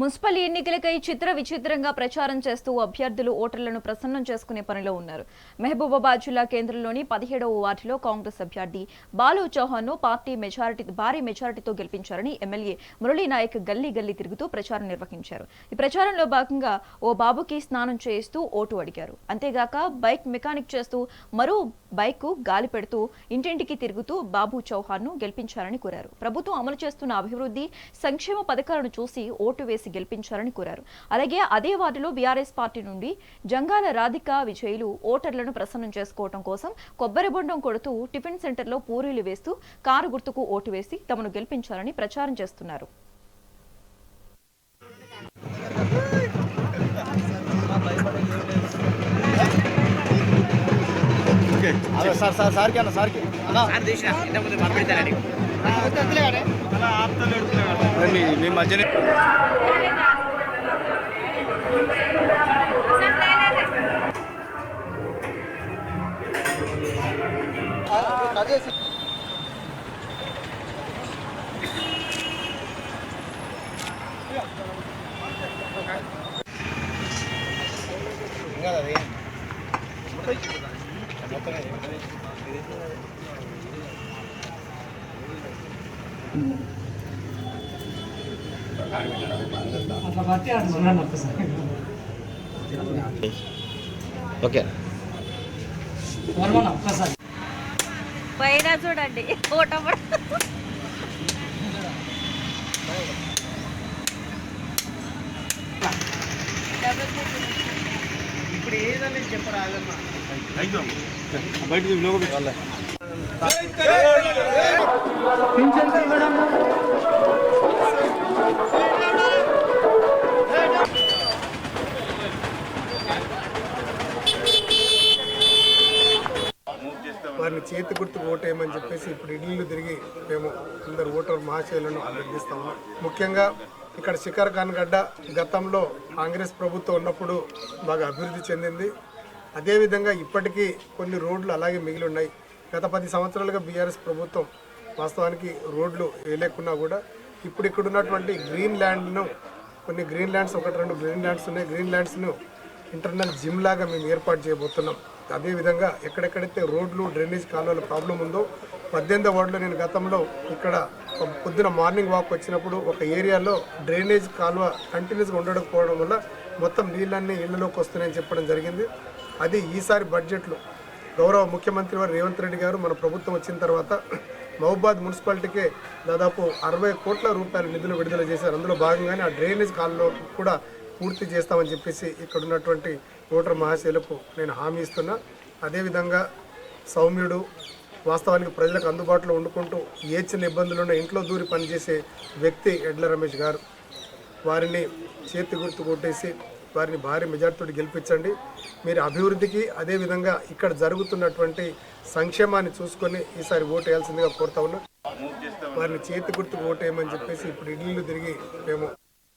Municipal ఎన్నికలకై చిత్ర విచిత్రంగా ప్రచారం చేస్తూ అభ్యర్థులు ఓటర్లను ప్రసన్నం చేసుకునే పనిలో ఉన్నారు. మహబూబాబాద్ జిల్లా కేంద్రంలోని పదిహేడవ వార్డులో కాంగ్రెస్ అభ్యర్థి బాలు చౌహాన్ను పార్టీ మెజారిటీ భారీ మెజారిటీతో గెలిపించారని ఎమ్మెల్యే మురళీ నాయక్ గల్లీ గల్లీ తిరుగుతూ ప్రచారం నిర్వహించారు. ఈ ప్రచారంలో భాగంగా ఓ బాబుకి స్నానం చేయిస్తూ ఓటు అడిగారు. అంతేగాక బైక్ మెకానిక్ చేస్తూ మరో బైక్కు గాలి పెడుతూ ఇంటింటికి తిరుగుతూ బాబు చౌహాన్ను గెలిపించారని కోరారు. ప్రభుత్వం అమలు చేస్తున్న అభివృద్ధి సంక్షేమ పథకాలను చూసి ఓటు వేసి గెలిపించారని కోరారు. అలాగే అదే వార్డులో బీఆర్ఎస్ పార్టీ నుండి జంగాల రాధిక విజయులు ఓటర్లను ప్రసన్నం చేసుకోవడం కోసం కొబ్బరి బొండం కొడుతూ టిఫిన్ సెంటర్లో పూరీలు వేస్తూ కారు గుర్తుకు ఓటు వేసి తమను గెలిపించాలని ప్రచారం చేస్తున్నారు. సార్ సార్ సార్కి అన్న సార్కి. మీ మధ్యనే ఒక్కసారి ఓకే. వర్మన ఒక్కసారి. పైన చూడండి ఫోటో ఇప్పుడు ఏదని చెప్పరా బయట లోగో పెట్టాలి వారిని చేతి గుర్తు ఓటేయమని చెప్పేసి ఇప్పుడు ఇల్లు తిరిగి మేము అందరు ఓటర్ మహాశైలను అభ్యర్థిస్తాము. ముఖ్యంగా ఇక్కడ శిఖర్ ఖాన్ గడ్డ గతంలో కాంగ్రెస్ ప్రభుత్వం ఉన్నప్పుడు బాగా అభివృద్ధి చెందింది. అదేవిధంగా ఇప్పటికీ కొన్ని రోడ్లు అలాగే మిగిలి ఉన్నాయి. గత పది సంవత్సరాలుగా బీఆర్ఎస్ ప్రభుత్వం వాస్తవానికి రోడ్లు వేయలేకున్నా కూడా ఇప్పుడు ఇక్కడ ఉన్నటువంటి గ్రీన్ ల్యాండ్ను కొన్ని గ్రీన్ ల్యాండ్స్ ఒకటి రెండు గ్రీన్ ల్యాండ్స్ ఉన్నాయి. గ్రీన్ ల్యాండ్స్ను ఇంటర్నల్ జిమ్ లాగా మేము ఏర్పాటు చేయబోతున్నాం. అదేవిధంగా ఎక్కడెక్కడైతే రోడ్లు డ్రైనేజ్ కాలువల ప్రాబ్లం ఉందో పద్దెనిమిదో వార్డులో నేను గతంలో ఇక్కడ పొద్దున మార్నింగ్ వాక్ వచ్చినప్పుడు ఒక ఏరియాలో డ్రైనేజ్ కాలువ కంటిన్యూస్గా ఉండకపోవడం వల్ల మొత్తం నీళ్ళన్నీ ఇళ్ళలోకి వస్తున్నాయని చెప్పడం జరిగింది. అది ఈసారి బడ్జెట్లో గౌరవ ముఖ్యమంత్రి వారు రేవంత్ రెడ్డి గారు మన ప్రభుత్వం వచ్చిన తర్వాత మహబాద్ మున్సిపాలిటీకే దాదాపు అరవై కోట్ల రూపాయల నిధులు విడుదల చేశారు. అందులో భాగంగానే ఆ డ్రైనేజ్ కాలువ కూడా పూర్తి చేస్తామని చెప్పేసి ఇక్కడ ఉన్నటువంటి ఓటర్ మహాశైలకు నేను హామీ ఇస్తున్నా. అదేవిధంగా సౌమ్యుడు వాస్తవానికి ప్రజలకు అందుబాటులో వండుకుంటూ ఏ చిన్న ఇబ్బందులున్న ఇంట్లో దూరి పనిచేసే వ్యక్తి ఎడ్ల రమేష్ గారు. వారిని చేతి గుర్తు కొట్టేసి వారిని భారీ మెజార్టీతో గెలిపించండి. మీరు అభివృద్ధికి అదేవిధంగా ఇక్కడ జరుగుతున్నటువంటి సంక్షేమాన్ని చూసుకొని ఈసారి ఓటు వేయాల్సిందిగా కోరుతా ఉన్నా. వారిని చేతి గుర్తుకు ఓటేయమని చెప్పేసి ఇప్పుడు ఇల్లు తిరిగి మేము